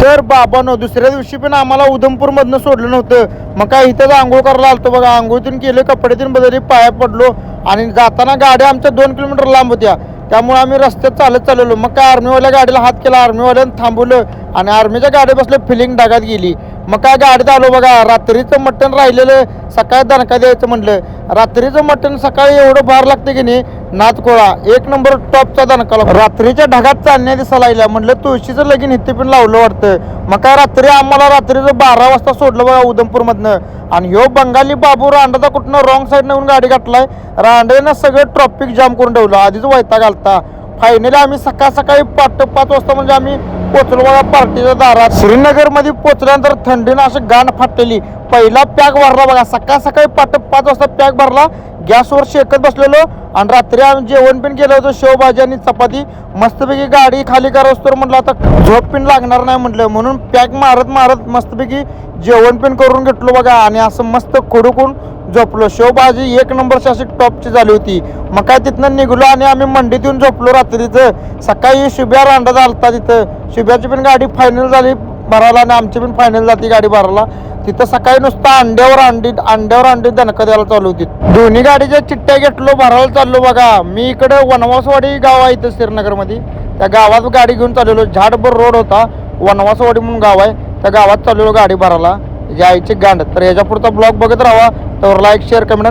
तर बाबानो दुसऱ्या दिवशी पण आम्हाला उधमपूर मधनं सोडलं नव्हतं. मग काय इथंच आंघोळ करायला आलतो बघा. आंघोळीतून केले कपड्यातून तीन बदलले पाया पडलो आणि जाताना गाड्या आमच्या दोन किलोमीटर लांब होत्या. त्यामुळे आम्ही रस्त्यात चालत चालवलो मग काय आर्मीवाल्या गाडीला हात केला. आर्मीवाल्यानं थांबवलं आणि आर्मीच्या गाडी बसलं फिलिंग डागात गेली. मग काय गाडीत आलो बघा रात्रीचं मटण राहिलेलं सकाळी दणका द्यायचं म्हटलं रात्रीचं मटण सकाळी एवढं भार लागतं की नाही नातकोळा एक नंबर टॉपचा दणका रात्रीच्या ढगात चालण्या दिसायला लागल्या म्हटलं तुळशीचं लगीन इथे पण लावलं वाटतं. मग काय रात्री आम्हाला रात्रीचं बारा वाजता सोडलं बघा उधमपूरमधनं. आणि ह्यो बंगाली बाबू रांडाचा कुठनं रॉंग साईडनं येऊन गाडी घातलाय रांडेनं सगळं ट्रॉफिक जाम करून ठेवलं आधीच वैता घालता फायनली आम्ही सकाळ सकाळी पाठ पाच वाजता म्हणजे आम्ही पोचलो बघा पार्टीच्या दारात श्रीनगरमध्ये पोचल्यानंतर थंडीनं अशी गाण फाटलेली. पहिला पॅक भरला बघा सकाळ सकाळी पाठ पाच वाजता पॅक भरला. गॅसवर शेकत बसलेलो आणि रात्री आम्ही जेवण पण केलं होतं शेवभाजी आणि चपाती. मस्तपैकी गाडी खाली करावं तर म्हटलं आता झोप पण लागणार नाही म्हटलं. म्हणून पॅक मारत मारत मस्तपैकी जेवण पण करून घेतलो बघा आणि असं मस्त खुडकून झोपलो. शेवभाजी एक नंबरची अशी टॉपची झाली होती. मग काय तिथनं निघलो आणि आम्ही मंडीत येऊन झोपलो रात्रीचं. सकाळी शुभ्या रांडा झालता तिथं. शुभ्याची पण गाडी फायनल झाली भरायला आणि आमची पण फायनल झाली गाडी भरायला. तिथं सकाळी नुसतं अंड्यावर अंडी अंड्यावर अंडी दणकं द्यायला चालू होती. दोन्ही गाडीच्या चिठ्ठ्या घेतलो भरायला चाललो बघा. मी इकडे वनवासवाडी गाव आहे इथं श्रीनगरमध्ये. त्या गावात गाडी घेऊन चाललेलो. झाडभर रोड होता. वनवासवाडी म्हणून गाव आहे. त्या गावात चाललेलो गाडी भरायला. याची गांड. तर याच्यापुढचा ब्लॉग बघत राहा. तर लाईक शेअर कमेंट